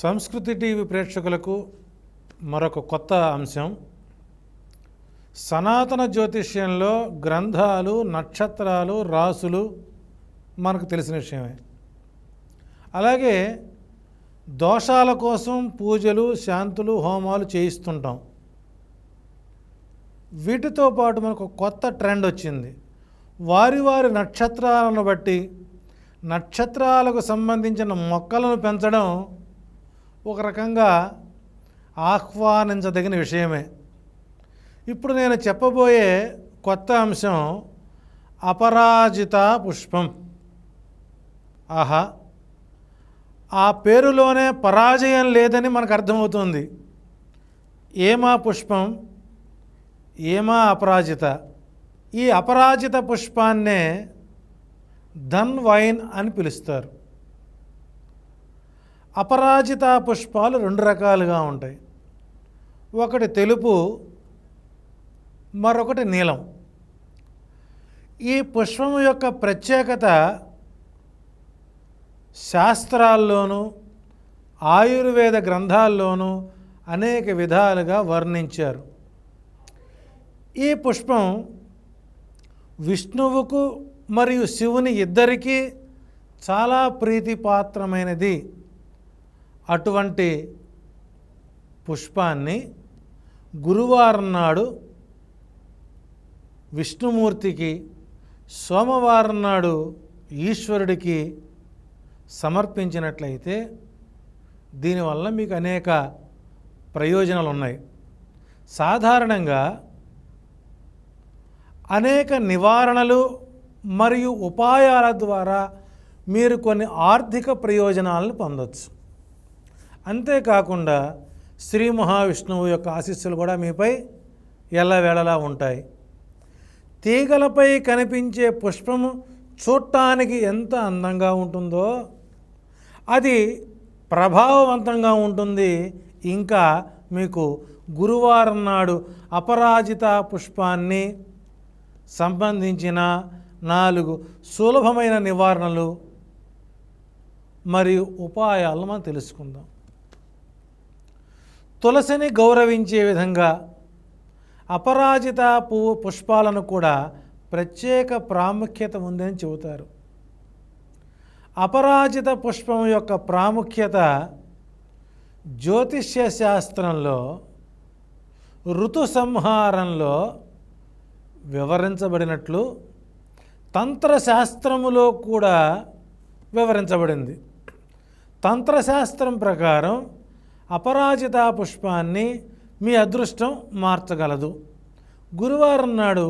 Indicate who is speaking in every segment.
Speaker 1: సంస్కృతి టీవీ ప్రేక్షకులకు మరొక కొత్త అంశం. సనాతన జ్యోతిష్యంలో గ్రంథాలు నక్షత్రాలు రాసులు మనకు తెలిసిన విషయమే. అలాగే దోషాల కోసం పూజలు శాంతులు హోమాలు చేయిస్తుంటాం. వీటితో పాటు మనకు కొత్త ట్రెండ్ వచ్చింది. వారి వారి నక్షత్రాలను బట్టి నక్షత్రాలకు సంబంధించిన మొక్కలను పెంచడం ఒక రకంగా ఆహ్వానించదగిన విషయమే. ఇప్పుడు నేను చెప్పబోయే కొత్త అంశం అపరాజిత పుష్పం. ఆహా ఆ పేరులోనే పరాజయం లేదని మనకు అర్థమవుతుంది. ఏమా పుష్పం? ఏమా అపరాజిత? ఈ అపరాజిత పుష్పాన్నే ధన్ వైన్ అని పిలుస్తారు. అపరాజిత పుష్పాలు రెండు రకాలుగా ఉంటాయి. ఒకటి తెలుపు మరొకటి నీలం. ఈ పుష్పం యొక్క ప్రత్యేకత శాస్త్రాల్లోనూ ఆయుర్వేద గ్రంథాల్లోనూ అనేక విధాలుగా వర్ణించారు. ఈ పుష్పం విష్ణువుకు మరియు శివుని ఇద్దరికీ చాలా ప్రీతిపాత్రమైనది. అటువంటి పుష్పాన్ని గురువారం నాడు విష్ణుమూర్తికి సోమవారం నాడు ఈశ్వరుడికి సమర్పించినట్లయితే దీనివల్ల మీకు అనేక ప్రయోజనాలు ఉన్నాయి సాధారణంగా అనేక నివారణలు మరియు ఉపాయాల ద్వారా మీరు కొన్ని ఆర్థిక ప్రయోజనాలను పొందవచ్చు అంతేకాకుండా శ్రీ మహావిష్ణువు యొక్క ఆశీస్సులు కూడా మీపై ఎల్లవేళలా ఉంటాయి. తీగలపై కనిపించే పుష్పము చూడటానికి ఎంత అందంగా ఉంటుందో అది ప్రభావవంతంగా ఉంటుంది. ఇంకా మీకు గురువారం నాడు అపరాజిత పుష్పాన్ని సంబంధించిన నాలుగు సులభమైన నివారణలు మరియు ఉపాయాలను మనం తెలుసుకుందాం. తులసిని గౌరవించే విధంగా అపరాజిత పువ్వు పుష్పాలను కూడా ప్రత్యేక ప్రాముఖ్యత ఉందని చెబుతారు. అపరాజిత పుష్పం యొక్క ప్రాముఖ్యత జ్యోతిష్య శాస్త్రంలో ఋతు సంహారంలో వివరించబడినట్లు తంత్రశాస్త్రములో కూడా వివరించబడింది. తంత్రశాస్త్రం ప్రకారం అపరాజిత పుష్పాన్ని మీ అదృష్టం మార్చగలదు. గురువారం నాడు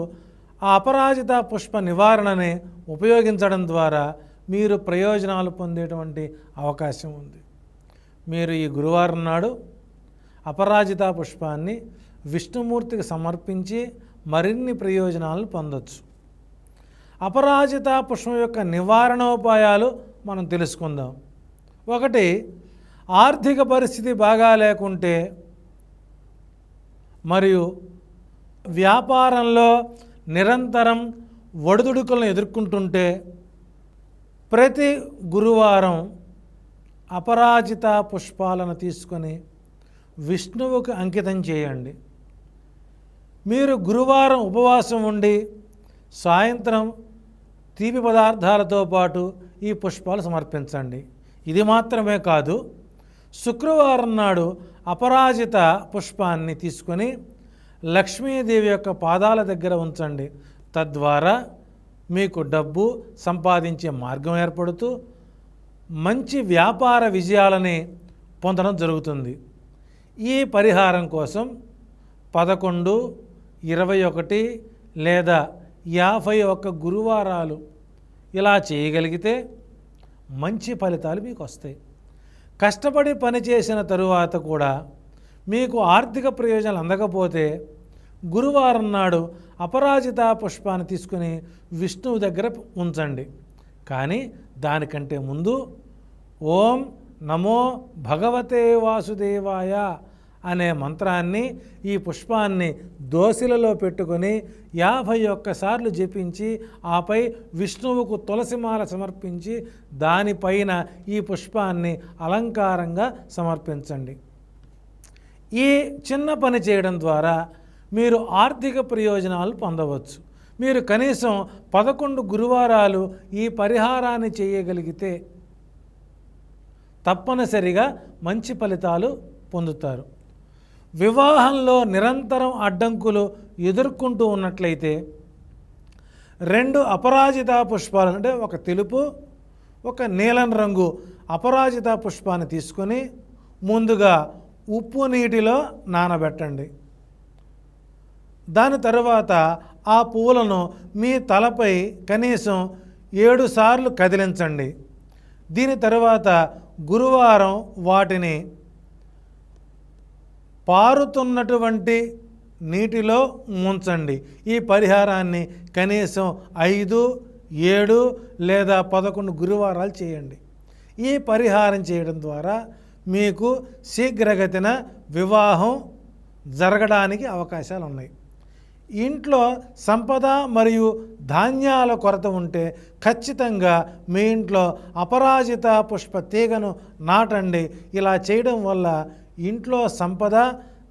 Speaker 1: ఆ అపరాజిత పుష్ప నివారణని ఉపయోగించడం ద్వారా మీరు ప్రయోజనాలు పొందేటువంటి అవకాశం ఉంది. మీరు ఈ గురువారం నాడు అపరాజిత పుష్పాన్ని విష్ణుమూర్తికి సమర్పించి మరిన్ని ప్రయోజనాలను పొందొచ్చు. అపరాజిత పుష్పం యొక్క నివారణోపాయాలు మనం తెలుసుకుందాం. ఒకటి ఆర్థిక పరిస్థితి బాగా లేకుంటే మరియు వ్యాపారంలో నిరంతరం ఒడిదుడుకులను ఎదుర్కొంటుంటే ప్రతి గురువారం అపరాజిత పుష్పాలను తీసుకొని విష్ణువుకు అంకితం చేయండి. మీరు గురువారం ఉపవాసం ఉండి సాయంత్రం తీపి పదార్థాలతో పాటు ఈ పుష్పాలు సమర్పించండి. ఇది మాత్రమే కాదు శుక్రవారం నాడు అపరాజిత పుష్పాన్ని తీసుకొని లక్ష్మీదేవి యొక్క పాదాల దగ్గర ఉంచండి. తద్వారా మీకు డబ్బు సంపాదించే మార్గం ఏర్పడుతూ మంచి వ్యాపార విజయాలని పొందడం జరుగుతుంది. ఈ పరిహారం కోసం పదకొండు ఇరవై ఒకటి లేదా యాభై ఒక్క గురువారాలు ఇలా చేయగలిగితే మంచి ఫలితాలు మీకు వస్తాయి. కష్టపడి పనిచేసిన తరువాత కూడా మీకు ఆర్థిక ప్రయోజనాలు అందకపోతే గురువారం నాడు అపరాజిత పుష్పాన్ని తీసుకుని విష్ణువు దగ్గర ఉంచండి. కానీ దానికంటే ముందు ఓం నమో భగవతే వాసుదేవాయ అనే మంత్రాన్ని ఈ పుష్పాన్ని దోసిలలో పెట్టుకొని యాభై ఒక్కసార్లు జపించి ఆపై విష్ణువుకు తులసిమాల సమర్పించి దానిపైన ఈ పుష్పాన్ని అలంకారంగా సమర్పించండి. ఈ చిన్న పని చేయడం ద్వారా మీరు ఆర్థిక ప్రయోజనాలు పొందవచ్చు. మీరు కనీసం పదకొండు గురువారాలు ఈ పరిహారాన్ని చేయగలిగితే తప్పనిసరిగా మంచి ఫలితాలు పొందుతారు. వివాహంలో నిరంతరం అడ్డంకులు ఎదుర్కొంటూ ఉన్నట్లయితే రెండు అపరాజిత పుష్పాలు అంటే ఒక తెలుపు ఒక నీలం రంగు అపరాజిత పుష్పాన్ని తీసుకొని ముందుగా ఉప్పు నీటిలో నానబెట్టండి. దాని తర్వాత ఆ పువ్వులను మీ తలపై కనీసం ఏడు సార్లు కదిలించండి. దీని తర్వాత గురువారం వాటిని పారుతున్నటువంటి నీటిలో ముంచండి ఈ పరిహారాన్ని కనీసం ఐదు ఏడు లేదా పదకొండు గురువారాలు చేయండి. ఈ పరిహారం చేయడం ద్వారా మీకు శీఘ్రగతిన వివాహం జరగడానికి అవకాశాలు ఉన్నాయి. ఇంట్లో సంపద మరియు ధాన్యాల కొరత ఉంటే ఖచ్చితంగా మీ ఇంట్లో అపరాజిత పుష్ప తీగను నాటండి. ఇలా చేయడం వల్ల ఇంట్లో సంపద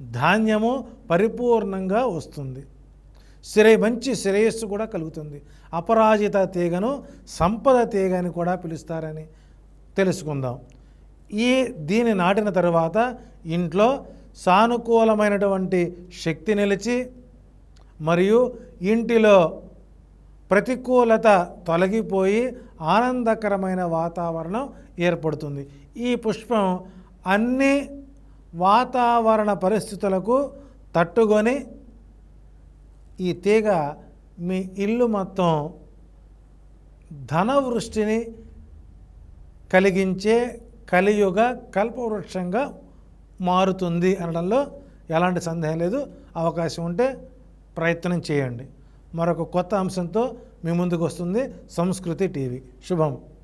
Speaker 1: ధాన్యము పరిపూర్ణంగా వస్తుంది. శ్రే మంచి శ్రేయస్సు కూడా కలుగుతుంది. అపరాజిత తీగను సంపద తీగ అని కూడా పిలుస్తారని తెలుసుకుందాం. ఈ దీని నాటిన తర్వాత ఇంట్లో సానుకూలమైనటువంటి శక్తి నిలిచి మరియు ఇంటిలో ప్రతికూలత తొలగిపోయి ఆనందకరమైన వాతావరణం ఏర్పడుతుంది. ఈ పుష్పం అన్ని వాతావరణ పరిస్థితులకు తట్టుకొని ఈ తీగ మీ ఇల్లు మొత్తం ధనవృష్టిని కలిగించే కలియుగ కల్పవృక్షంగా మారుతుంది అనడంలో ఎలాంటి సందేహం లేదు. అవకాశం ఉంటే ప్రయత్నం చేయండి. మరొక కొత్త అంశంతో మీ ముందుకు వస్తుంది సంస్కృతి టీవీ. శుభం.